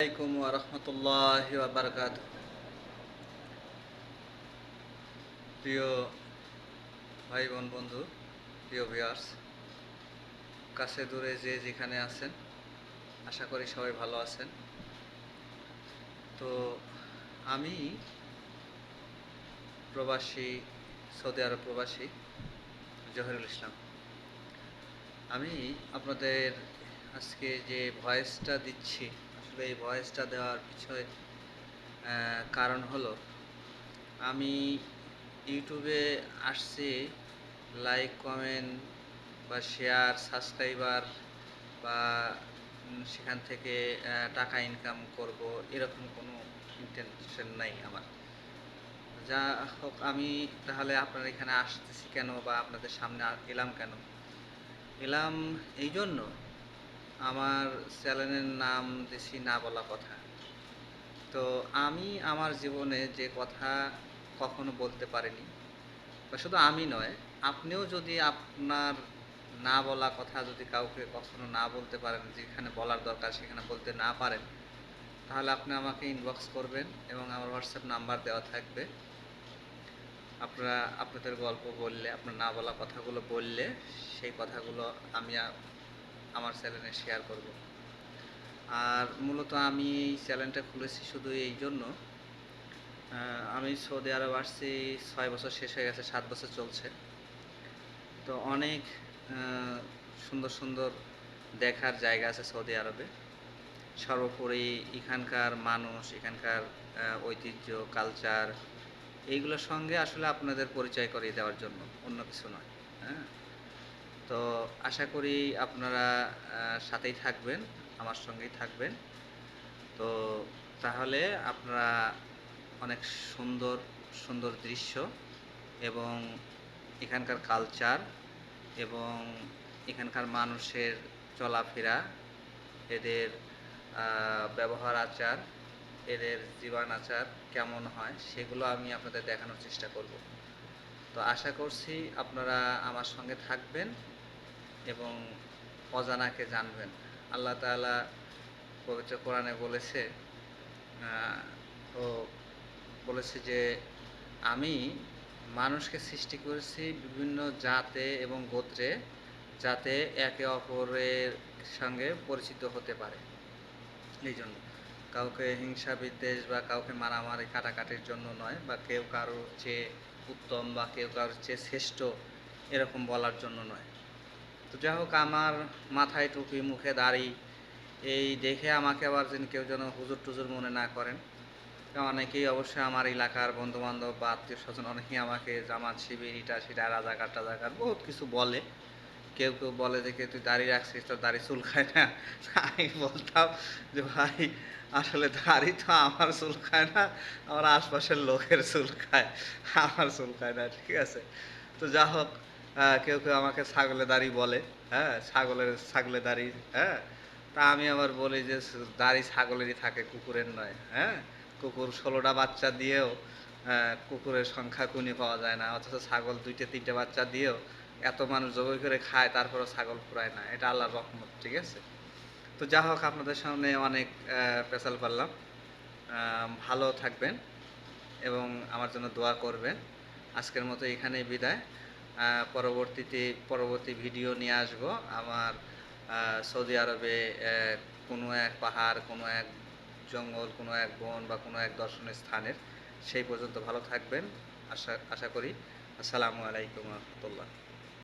আলাইকুম রহমতুল্লাহ বারকাত প্রিয় ভাই বোন বন্ধু, প্রিয় ভিউয়ার্স, কাছে দূরে যে যেখানে আছেন, আশা করি সবাই ভালো আছেন। তো আমি প্রবাসী, সৌদি আরব প্রবাসী, জহিরুল ইসলাম। আমি আপনাদের আজকে যে ভয়েসটা দিচ্ছি আসলে এই ভয়েসটা দেওয়ার পিছনে কারণ হলো, আমি ইউটিউবে আসছি লাইক কমেন্ট বা শেয়ার সাবস্ক্রাইবার বা সেখান থেকে টাকা ইনকাম করব, এরকম কোনো ইন্টেনশন নাই আমার। যা হোক, আমি তাহলে আপনার এখানে আসতেছি কেন বা আপনাদের সামনে এলাম কেন? এলাম এই জন্য আমার চ্যানেলের নাম দিছি না বলা কথা। তো আমি আমার জীবনে যে কথা কখনো বলতে পারিনি, বা শুধু আমি নয়, আপনিও যদি আপনার না বলা কথা যদি কাউকে কখনো না বলতে পারেন, যেখানে বলার দরকার সেখানে বলতে না পারেন, তাহলে আপনি আমাকে ইনবক্স করবেন এবং আমার হোয়াটসঅ্যাপ নাম্বার দেওয়া থাকবে। আপনারা আপনাদের গল্প বললে, আপনার না বলা কথাগুলো বললে, সেই কথাগুলো আমি আমার চ্যানেলে শেয়ার করব। আর মূলত আমি এই চ্যানেলটা খুলেছি শুধু এই জন্য। আমি সৌদি আরব আসছি, ছয় বছর শেষ হয়ে গেছে, সাত বছর চলছে। তো অনেক সুন্দর সুন্দর দেখার জায়গা আছে সৌদি আরবে। সর্বোপরি এখানকার মানুষ, এখানকার ঐতিহ্য কালচার এইগুলোর সঙ্গে আসলে আপনাদের পরিচয় করিয়ে দেওয়ার জন্য, অন্য কিছু নয় হ্যাঁ? তো আশা করি আপনারা সাথেই থাকবেন, আমার সঙ্গেই থাকবেন। তো তাহলে আপনারা অনেক সুন্দর সুন্দর দৃশ্য এবং এখানকার কালচার এবং এখানকার মানুষের চলাফেরা, এদের ব্যবহার আচার, এদের জীবন আচার কেমন হয় সেগুলো আমি আপনাদের দেখানোর চেষ্টা করব। তো আশা করছি আপনারা আমার সঙ্গে থাকবেন। এবং অজানাকে জানবেন। আল্লাহ তাআলা পবিত্র কোরআনে বলেছে ও বলেছে যে, আমি মানুষকে সৃষ্টি করেছি বিভিন্ন জাতে এবং গোত্রে যাতে একে অপরের সঙ্গে পরিচিত হতে পারে। এই জন্য কাউকে হিংসা, বিদ্বেষ বা কাউকে মারামারি, কাটাকাটির জন্য নয় বা কেউ কারোর চেয়ে উত্তম বা কেউ কারোর চেয়ে শ্রেষ্ঠ এরকম বলার জন্য নয়। তো যাই হোক, আমার মাথায় টুপি, মুখে দাড়ি, এই দেখে আমাকে আবার যেন কেউ যেন হুজুর টুজুর মনে না করেন। অনেকেই অবশ্যই আমার এলাকার বন্ধু বান্ধব বা আত্মীয় স্বজন অনেকেই আমাকে জামাত শিবির, ইটা সেটা, রাজাকার, টাজাকার বহুত কিছু বলে। কেউ কেউ বলে দেখে তুই দাড়ি রাখছিস? তোর দাড়ি চুল খায় না। আমি বলতাম যে, ভাই, আসলে দাড়ি তো আমার চুল খায় না, আমার আশপাশের লোকের চুল খায়। আমার চুল খায় না, ঠিক আছে? তো যা হোক কেউ কেউ আমাকে ছাগলের দাড়ি বলে হ্যাঁ ছাগলের ছাগলের দাড়ি হ্যাঁ তা আমি আবার বলি যে দাড়ি ছাগলেরই থাকে, কুকুরের নয় হ্যাঁ কুকুর ষোলোটা বাচ্চা দিয়েও কুকুরের সংখ্যা কুনি পাওয়া যায় না, অথচ ছাগল দুইটা, তিনটে বাচ্চা দিয়েও এত মানুষ জবাই করে খায়, তারপরেও ছাগল ফুরায় না, এটা আল্লাহর রহমত, ঠিক আছে? তো যা হোক, আপনাদের সামনে অনেক পেশাল পারলাম ভালো থাকবেন এবং আমার জন্য দোয়া করবেন। আজকের মতো এখানেই বিদায়। পরবর্তীতে, পরবর্তী ভিডিও নিয়ে আসব। আমার সৌদি আরবে কোনো এক পাহাড়, কোনো এক জঙ্গল, কোনো এক বন বা কোনো এক দর্শনীয় স্থানের। সেই পর্যন্ত ভালো থাকবেন। আশা আশা করি। আসসালামু আলাইকুম রহমতুল্লাহ।